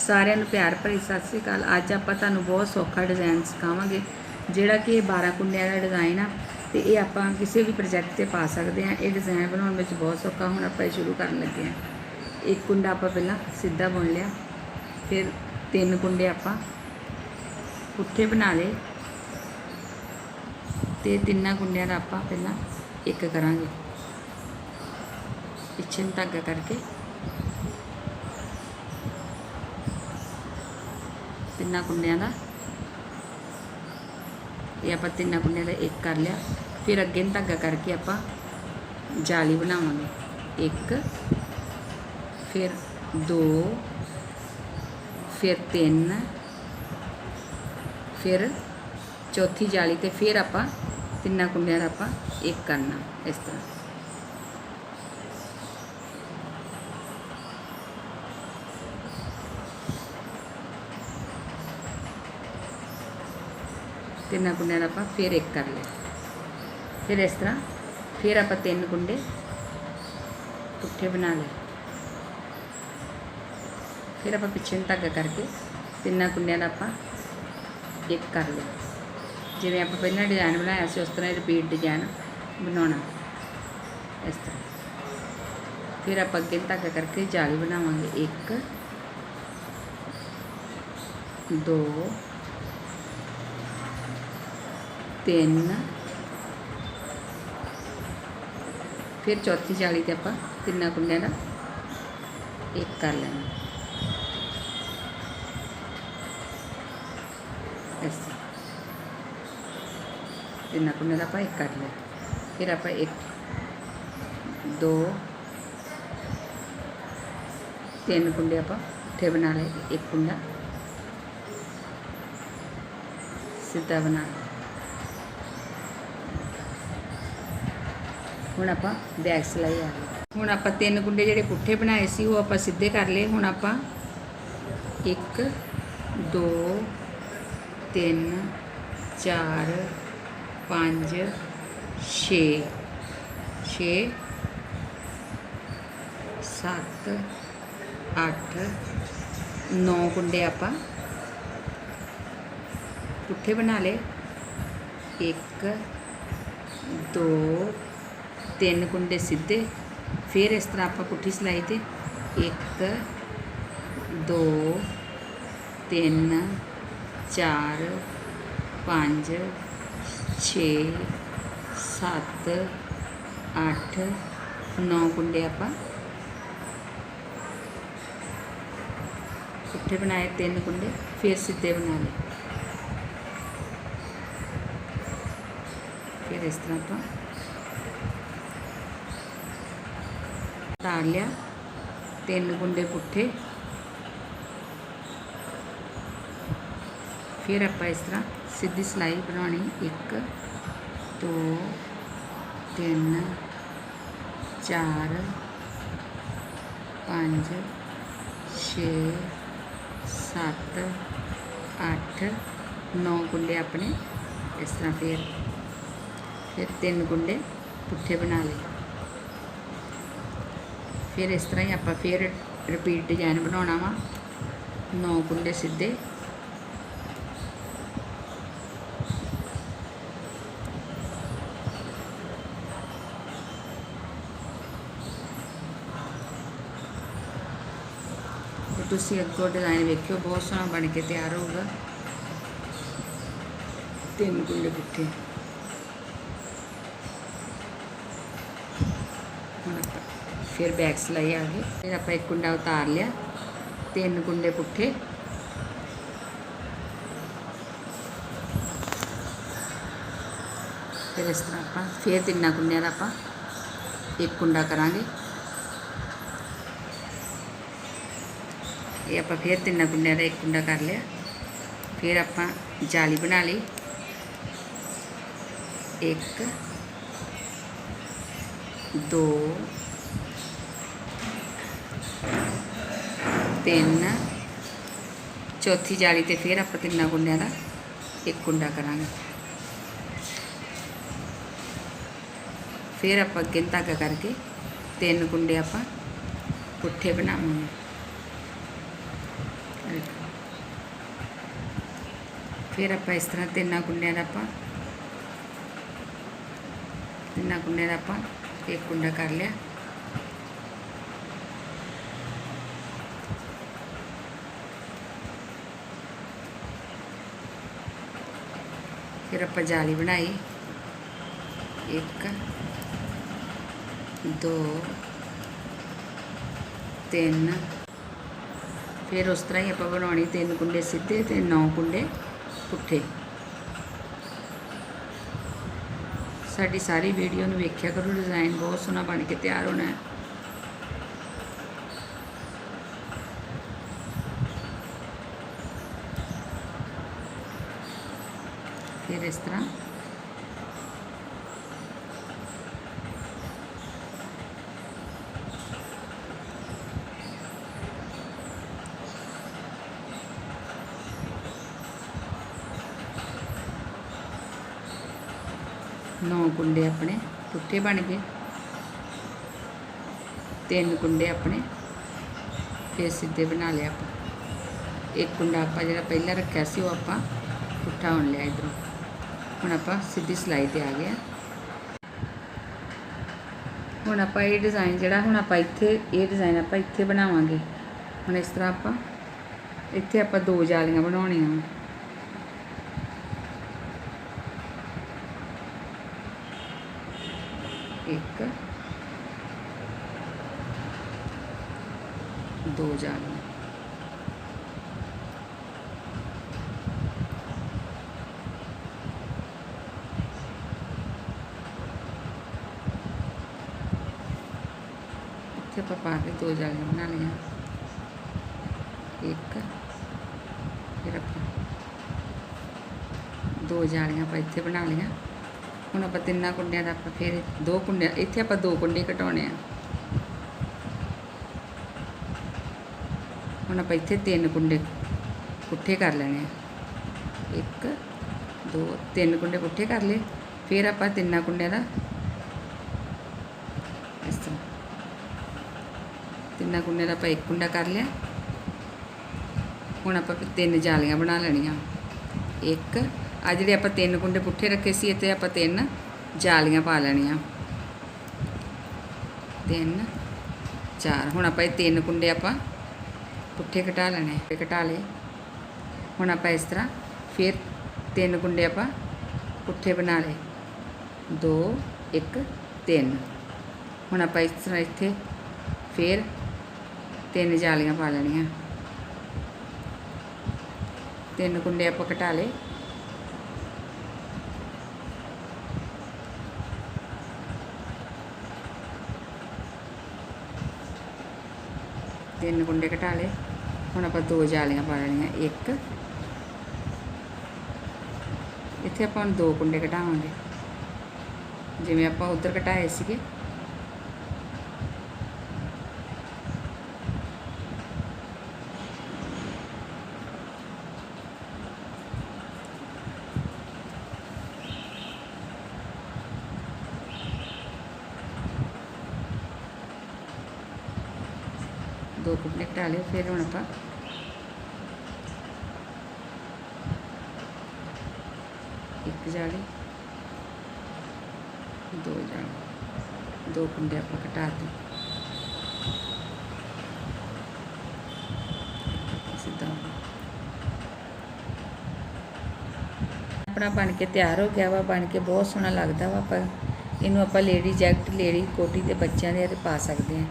ਸਾਰਿਆਂ ਨੂੰ ਪਿਆਰ ਭਰੀ ਸਤਿ ਸ੍ਰੀ ਅਕਾਲ। ਅੱਜ ਆਪਾਂ ਤੁਹਾਨੂੰ ਬਹੁਤ ਸੌਖਾ ਡਿਜ਼ਾਈਨ ਸਿਖਾਵਾਂਗੇ, ਜਿਹੜਾ ਕਿ ਇਹ 12 ਕੁੰਡਿਆਂ ਦਾ ਡਿਜ਼ਾਈਨ ਆ ਤੇ ਇਹ ਆਪਾਂ ਕਿਸੇ ਵੀ ਪ੍ਰੋਜੈਕਟ ਤੇ ਪਾ ਸਕਦੇ ਆ ਇਹ ਡਿਜ਼ਾਈਨ ਬਣਾਉਣ ਵਿੱਚ ਬਹੁਤ ਸੌਖਾ, ਹੁਣ ਆਪਾਂ ਇਹ ਸ਼ੁਰੂ ਕਰਨ ਲੱਗੇ ਆ ਇੱਕ ਕੁੰਡਾ ਆਪਾਂ ਪਹਿਲਾਂ ਸਿੱਧਾ ਬੁਣ ਲਿਆ, ਫਿਰ ਤਿੰਨ ਕੁੰਡੇ ਆਪਾਂ ਪੁੱਠੇ ਬਣਾ ਲਏ ਤੇ ਤਿੰਨਾਂ ਕੁੰਡਿਆਂ ਦਾ ਆਪਾਂ ਪਹਿਲਾਂ ਇੱਕ ਕਰਾਂਗੇ। ਪਿੱਛੇ ਨੂੰ ਧਾਗਾ ਕਰਕੇ ਤਿੰਨਾਂ ਕੁੰਡਿਆਂ ਦਾ। ਇਹ ਆਪਾਂ ਤਿੰਨਾਂ ਕੁੰਡਿਆਂ ਦਾ ਇੱਕ ਕਰ ਲਿਆ। ਫਿਰ ਅੱਗੇ ਨੂੰ ਧਾਗਾ ਕਰਕੇ ਆਪਾਂ ਜਾਲੀ ਬਣਾਵਾਂਗੇ। ਇੱਕ, ਫਿਰ ਦੋ, ਫਿਰ ਤਿੰਨ, ਫਿਰ ਚੌਥੀ ਜਾਲੀ ਤੇ ਫਿਰ ਆਪਾਂ ਤਿੰਨਾਂ ਕੁੰਡਿਆਂ ਦਾ ਆਪਾਂ ਇੱਕ ਕਰਨਾ ਇਸ ਤਰ੍ਹਾਂ। ਤਿੰਨਾਂ ਕੁੰਡਿਆਂ ਦਾ ਆਪਾਂ ਫਿਰ ਇੱਕ ਕਰ ਲਿਆ। ਫਿਰ ਇਸ ਤਰ੍ਹਾਂ ਫਿਰ ਆਪਾਂ ਤਿੰਨ ਕੁੰਡੇ ਪੁੱਠੇ ਬਣਾ ਲਏ। ਫਿਰ ਆਪਾਂ ਪਿੱਛੇ ਨੂੰ ਧਾਗਾ ਕਰਕੇ ਤਿੰਨਾਂ ਕੁੰਡਿਆਂ ਦਾ ਆਪਾਂ ਇੱਕ ਕਰ ਲਿਆ। ਜਿਵੇਂ ਆਪਾਂ ਪਹਿਲਾਂ ਡਿਜ਼ਾਈਨ ਬਣਾਇਆ ਸੀ, ਉਸ ਤਰ੍ਹਾਂ ਹੀ ਰਿਪੀਟ ਡਿਜ਼ਾਈਨ ਬਣਾਉਣਾ। ਇਸ ਤਰ੍ਹਾਂ। ਫਿਰ ਆਪਾਂ ਅੱਗੇ ਧਾਗਾ ਕਰਕੇ ਜਾਲੀ ਬਣਾਵਾਂਗੇ। 1 2 तीन फिर चौथी चाली से आप तिना कुंड एक कर लेना तिना कुंड आप एक कर लिया फिर आप एक दो तीन कुंडे आप उठे बना ले एक कुंडा सीधा बना लेंगे ਹੁਣ ਆਪਾਂ ਬੈਕ ਸਿਲਾਈ ਆ ਗਈ ਹੁਣ ਆਪਾਂ ਤਿੰਨ ਕੁੰਡੇ ਜਿਹੜੇ ਪੁੱਠੇ ਬਣਾਏ ਸੀ, ਉਹ ਆਪਾਂ ਸਿੱਧੇ ਕਰ ਲਏ। ਹੁਣ ਆਪਾਂ 1 2 3 4 5 6 6 7 8 9 ਕੁੰਡੇ ਆਪਾਂ ਪੁੱਠੇ ਬਣਾ ਲਏ। 1 2 ਤਿੰਨ ਕੁੰਡੇ ਸਿੱਧੇ, ਫਿਰ ਇਸ ਤਰ੍ਹਾਂ ਆਪਾਂ ਪੁੱਠੀ ਸਿਲਾਈ ਤੇ 1 2 3 4 5 6 7 8 9 ਕੁੰਡੇ ਆਪਾਂ ਪੁੱਠੇ ਬਣਾਏ, ਤਿੰਨ ਕੁੰਡੇ, ਫਿਰ ਸਿੱਧੇ ਬਣਾ ਲਏ। ਫਿਰ ਇਸ ਤਰ੍ਹਾਂ ਆਪਾਂ ਤਾਰ ਲਿਆ। ਤਿੰਨ ਗੁੰਡੇ ਪੁੱਠੇ। ਫਿਰ ਆਪਾਂ ਇਸ ਤਰ੍ਹਾਂ ਸਿੱਧੀ ਸਲਾਈ ਬਣਾਉਣੀ। 1 2 3 4 5 6 7 8 9 ਗੁੰਡੇ ਆਪਣੇ। ਇਸ ਤਰ੍ਹਾਂ ਫਿਰ ਫਿਰ ਤਿੰਨ ਗੁੰਡੇ ਪੁੱਠੇ ਬਣਾ ਲਏ। ਫਿਰ ਇਸ ਤਰ੍ਹਾਂ ਹੀ ਆਪਾਂ ਫਿਰ ਰਿਪੀਟ ਡਿਜ਼ਾਈਨ ਬਣਾਉਣਾ ਵਾ। ਨੌ ਕੁੰਡੇ ਸਿੱਧੇ। ਤੁਸੀਂ ਅੱਗੋਂ ਡਿਜ਼ਾਈਨ ਵੇਖਿਓ, ਬਹੁਤ ਸੋਹਣਾ ਬਣ ਕੇ ਤਿਆਰ ਹੋਊਗਾ। ਤਿੰਨ ਕੁੰਡੇ ਪੁੱਠੇ। ਹੁਣ ਆਪਾਂ ਫਿਰ ਬੈਕ ਸਿਲਾਈ ਆ ਗਈ ਫਿਰ ਆਪਾਂ ਇੱਕ ਕੁੰਡਾ ਉਤਾਰ ਲਿਆ, ਤਿੰਨ ਕੁੰਡੇ ਪੁੱਠੇ। ਫਿਰ ਇਸ ਤਰ੍ਹਾਂ ਆਪਾਂ, ਫਿਰ ਤਿੰਨਾਂ ਕੁੰਡਿਆਂ ਦਾ ਆਪਾਂ ਇੱਕ ਕੁੰਡਾ ਕਰਾਂਗੇ। ਇਹ ਆਪਾਂ ਫਿਰ ਤਿੰਨਾਂ ਕੁੰਡਿਆਂ ਦਾ ਇੱਕ ਕੁੰਡਾ ਕਰ ਲਿਆ। ਫਿਰ ਆਪਾਂ ਜਾਲੀ ਬਣਾ ਲਈ। ਇੱਕ, ਦੋ ਤਿੰਨ, ਚੌਥੀ ਜਾਲੀ ਤੇ ਫਿਰ ਆਪਾਂ ਤਿੰਨਾਂ ਗੁੰਡਿਆਂ ਦਾ ਇੱਕ ਗੁੰਡਾ ਕਰਾਂਗੇ। ਫਿਰ ਆਪਾਂ ਅੱਗੇ ਧਾਗਾ ਕਰਕੇ ਤਿੰਨ ਗੁੰਡੇ ਆਪਾਂ ਪੁੱਠੇ ਬਣਾਵਾਂਗੇ। ਫਿਰ ਆਪਾਂ ਇਸ ਤਰ੍ਹਾਂ ਤਿੰਨਾਂ ਗੁੰਡਿਆਂ ਦਾ ਆਪਾਂ ਤਿੰਨਾਂ ਗੁੰਡਿਆਂ ਦਾ ਆਪਾਂ ਇੱਕ ਗੁੰਡਾ ਕਰ ਲਿਆ। ਫਿਰ ਆਪਾਂ ਜਾਲੀ ਬਣਾਈ। ਇੱਕ, ਦੋ, ਤਿੰਨ। ਫਿਰ ਉਸ ਤਰ੍ਹਾਂ ਹੀ ਆਪਾਂ ਬਣਾਉਣੀ ਤਿੰਨ ਕੁੰਡੇ ਸਿੱਧੇ ਤੇ ਨੌ ਕੁੰਡੇ ਪੁੱਠੇ। ਸਾਡੀ ਸਾਰੀ ਵੀਡੀਓ ਨੂੰ ਵੇਖਿਆ ਕਰੋ ਡਿਜ਼ਾਈਨ ਬਹੁਤ ਸੋਹਣਾ ਬਣ ਕੇ ਤਿਆਰ ਹੋਣਾ। ਹੈ ਫਿਰ ਇਸ ਤਰ੍ਹਾਂ ਨੌ ਕੁੰਡੇ ਆਪਣੇ ਪੁੱਠੇ ਬਣ ਗਏ ਤਿੰਨ ਕੁੰਡੇ ਆਪਣੇ ਫੇਰ ਸਿੱਧੇ ਬਣਾ ਲਿਆ ਆਪਾਂ ਇੱਕ ਕੁੰਡਾ ਆਪਾਂ ਜਿਹੜਾ ਪਹਿਲਾਂ ਰੱਖਿਆ ਸੀ ਉਹ ਆਪਾਂ ਪੁੱਠਾ ਹੋਣ ਲਿਆ ਇਧਰੋਂ ਹੁਣ ਆਪਾਂ ਸਿੱਧੀ ਸਿਲਾਈ ਤੇ ਆ ਗਏ ਹੁਣ ਆਪਾਂ ਇਹ ਡਿਜ਼ਾਈਨ ਜਿਹੜਾ, ਹੁਣ ਆਪਾਂ ਇੱਥੇ, ਇਹ ਡਿਜ਼ਾਈਨ ਆਪਾਂ ਇੱਥੇ ਬਣਾਵਾਂਗੇ। ਹੁਣ ਇਸ ਤਰ੍ਹਾਂ ਆਪਾਂ, ਇੱਥੇ ਆਪਾਂ ਦੋ ਜਾਲੀਆਂ ਬਣਾਉਣੀਆਂ ਵਾਂ। ਇੱਕ, ਦੋ ਜਾਲੀਆਂ। ਇੱਥੇ ਆਪਾਂ ਪਾ ਕੇ ਦੋ ਜਾਲੀਆਂ ਬਣਾ ਲਈਆਂ ਇੱਕ, ਫਿਰ ਆਪਾਂ ਦੋ ਜਾਲੀਆਂ ਆਪਾਂ ਇੱਥੇ ਬਣਾ ਲਈਆਂ। ਹੁਣ ਆਪਾਂ ਤਿੰਨਾਂ ਕੁੰਡਿਆਂ ਦਾ ਆਪਾਂ ਫਿਰ ਦੋ ਕੁੰਡੇ ਇੱਥੇ ਆਪਾਂ ਦੋ ਕੁੰਡੇ ਘਟਾਉਣੇ ਆ। ਹੁਣ ਆਪਾਂ ਇੱਥੇ ਤਿੰਨ ਕੁੰਡੇ ਪੁੱਠੇ ਕਰ ਲੈਣੇ ਆ। ਇੱਕ, ਦੋ, ਤਿੰਨ ਕੁੰਡੇ ਪੁੱਠੇ ਕਰ ਲਏ। ਫਿਰ ਆਪਾਂ ਤਿੰਨਾਂ ਕੁੰਡਿਆਂ ਦਾ ਇਸ ਤਰ੍ਹਾਂ ਤਿੰਨਾਂ ਕੁੰਡਿਆਂ ਦਾ ਆਪਾਂ ਇੱਕ ਕੁੰਡਾ ਕਰ ਲਿਆ। ਹੁਣ ਆਪਾਂ ਤਿੰਨ ਜਾਲੀਆਂ ਬਣਾ ਲੈਣੀਆਂ। ਇੱਕ ਆ ਜਿਹੜੇ ਆਪਾਂ ਤਿੰਨ ਕੁੰਡੇ ਪੁੱਠੇ ਰੱਖੇ ਸੀ, ਇੱਥੇ ਆਪਾਂ ਤਿੰਨ ਜਾਲੀਆਂ ਪਾ ਲੈਣੀਆਂ। ਤਿੰਨ, ਚਾਰ, ਹੁਣ ਆਪਾਂ ਇਹ ਤਿੰਨ ਕੁੰਡੇ ਆਪਾਂ ਪੁੱਠੇ ਘਟਾ ਲੈਣੇ ਇਹ ਘਟਾ ਲਏ। ਹੁਣ ਆਪਾਂ ਇਸ ਤਰ੍ਹਾਂ ਫਿਰ ਤਿੰਨ ਕੁੰਡੇ ਆਪਾਂ ਪੁੱਠੇ ਬਣਾ ਲਏ। ਦੋ, ਇੱਕ, ਤਿੰਨ। ਹੁਣ ਆਪਾਂ ਇਸ ਤਰ੍ਹਾਂ ਇੱਥੇ ਫਿਰ ਤਿੰਨ ਜਾਲੀਆਂ ਪਾ ਲੈਣੀਆਂ। ਤਿੰਨ ਕੁੰਡੇ ਆਪਾਂ ਘਟਾ ਲਏ। ਤਿੰਨ ਕੁੰਡੇ ਘਟਾ ਲਏ। ਹੁਣ ਆਪਾਂ ਦੋ ਜਾਲੀਆਂ ਪਾ ਲੈਣੀਆਂ, ਇੱਕ। ਇੱਥੇ ਆਪਾਂ ਹੁਣ ਦੋ ਕੁੰਡੇ ਘਟਾਵਾਂਗੇ ਜਿਵੇਂ ਆਪਾਂ ਉਧਰ ਘਟਾਏ ਸੀਗੇ। ਦੋ ਕੁੰਡੇ ਘਟਾ ਲਏ ਫਿਰ ਹੁਣ ਆਪਾਂ ਇੱਕ ਜਾਲੀ, ਦੋ ਜਾਲੀ, ਦੋ ਕੁੰਡੇ ਆਪਾਂ ਘਟਾ ਦਿੱਤੇ। ਸਿੱਧਾ ਆਪਣਾ ਬਣ ਕੇ ਤਿਆਰ ਹੋ ਗਿਆ ਵਾ, ਬਣ ਕੇ ਬਹੁਤ ਸੋਹਣਾ ਲੱਗਦਾ ਵਾ ਪਰ ਇਹਨੂੰ ਆਪਾਂ ਲੇਡੀ ਜੈਕਟ, ਲੇਡੀ ਕੋਟੀ ਤੇ ਬੱਚਿਆਂ ਦੇ ਤੇ ਪਾ ਸਕਦੇ ਹਾਂ।